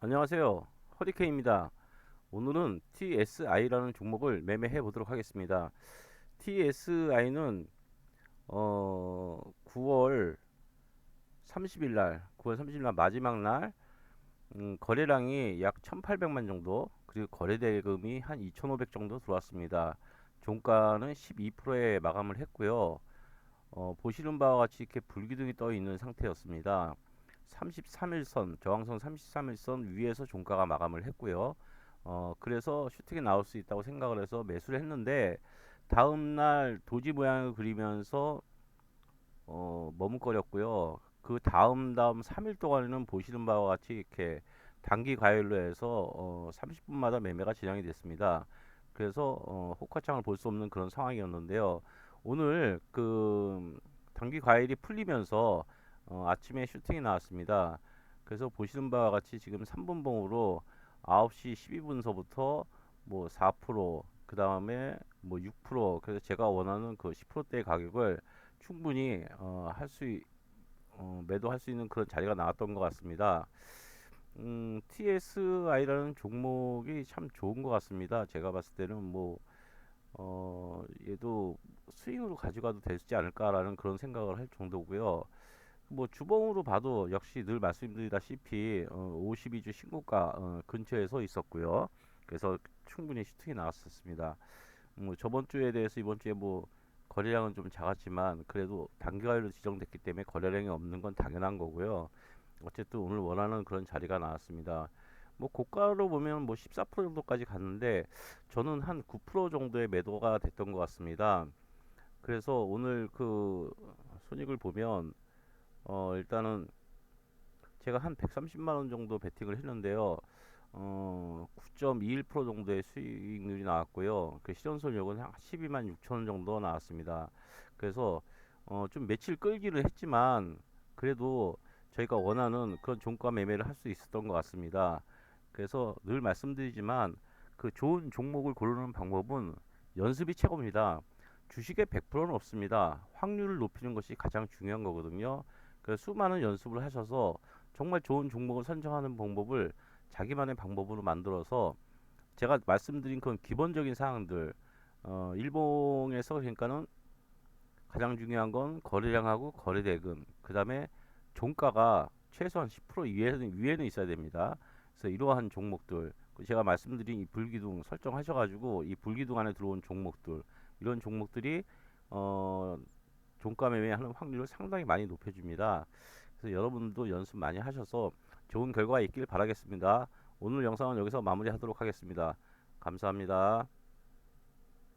안녕하세요. 허리케인입니다. 오늘은 TSI라는 종목을 매매해 보도록 하겠습니다. TSI는 어 9월 30일 날, 9월 30일 날 마지막 날 음, 거래량이 약 1,800만 정도, 그리고 거래 대금이 한 2,500 정도 들어왔습니다. 종가는 12%에 마감을 했고요. 어, 보시는 바와 같이 이렇게 불기둥이 떠 있는 상태였습니다. 33일선, 저항선 33일선 위에서 종가가 마감을 했고요. 어, 그래서 슈팅이 나올 수 있다고 생각을 해서 매수를 했는데 다음 날 도지 모양을 그리면서 어, 머뭇거렸고요. 그 다음 다음 3일 동안에는 보시는 바와 같이 이렇게 단기 과열로 해서 어, 30분마다 매매가 진행이 됐습니다. 그래서 어, 호가창을 볼 수 없는 그런 상황이었는데요. 오늘 그 단기 과열이 풀리면서 어, 아침에 슈팅이 나왔습니다. 그래서 보시는 바와 같이 지금 3분봉으로 9시 12분서부터 뭐 4%, 그 다음에 뭐 6%, 그래서 제가 원하는 그 10%대 가격을 충분히 어, 할 수, 어, 매도할 수 있는 그런 자리가 나왔던 것 같습니다. 음, TSI라는 종목이 참 좋은 것 같습니다. 제가 봤을 때는 뭐, 어, 얘도 스윙으로 가져가도 되지 않을까라는 그런 생각을 할 정도고요. 뭐 주봉으로 봐도 역시 늘 말씀드리다시피 어, 52주 신고가 어, 근처에 서 있었고요. 그래서 충분히 슈팅이 나왔었습니다. 뭐 저번 주에 대해서 이번 주에 뭐 거래량은 좀 작았지만 그래도 단기화로 지정됐기 때문에 거래량이 없는 건 당연한 거고요. 어쨌든 오늘 원하는 그런 자리가 나왔습니다. 뭐 고가로 보면 뭐 14% 정도까지 갔는데 저는 한 9% 정도의 매도가 됐던 것 같습니다. 그래서 오늘 그 손익을 보면 어 일단은 제가 한 130만 원 정도 베팅을 했는데요. 어 9.21% 정도의 수익률이 나왔고요. 그 실현손익은 한 12만 6천 원 정도 나왔습니다. 그래서 어 좀 며칠 끌기를 했지만 그래도 저희가 원하는 그런 종가 매매를 할 수 있었던 것 같습니다. 그래서 늘 말씀드리지만 그 좋은 종목을 고르는 방법은 연습이 최고입니다. 주식에 100%는 없습니다. 확률을 높이는 것이 가장 중요한 거거든요. 그 수많은 연습을 하셔서 정말 좋은 종목을 선정하는 방법을 자기만의 방법으로 만들어서 제가 말씀드린 그런 기본적인 사항들 어, 일봉에서 그러니까는 가장 중요한 건 거래량하고 거래대금 그 다음에 종가가 최소한 10% 위에는, 위에는 있어야 됩니다. 그래서 이러한 종목들 그 제가 말씀드린 이 불기둥 설정하셔가지고 이 불기둥 안에 들어온 종목들 이런 종목들이 어 종가 매매하는 확률을 상당히 많이 높여줍니다. 그래서 여러분도 연습 많이 하셔서 좋은 결과 있길 바라겠습니다. 오늘 영상은 여기서 마무리하도록 하겠습니다. 감사합니다.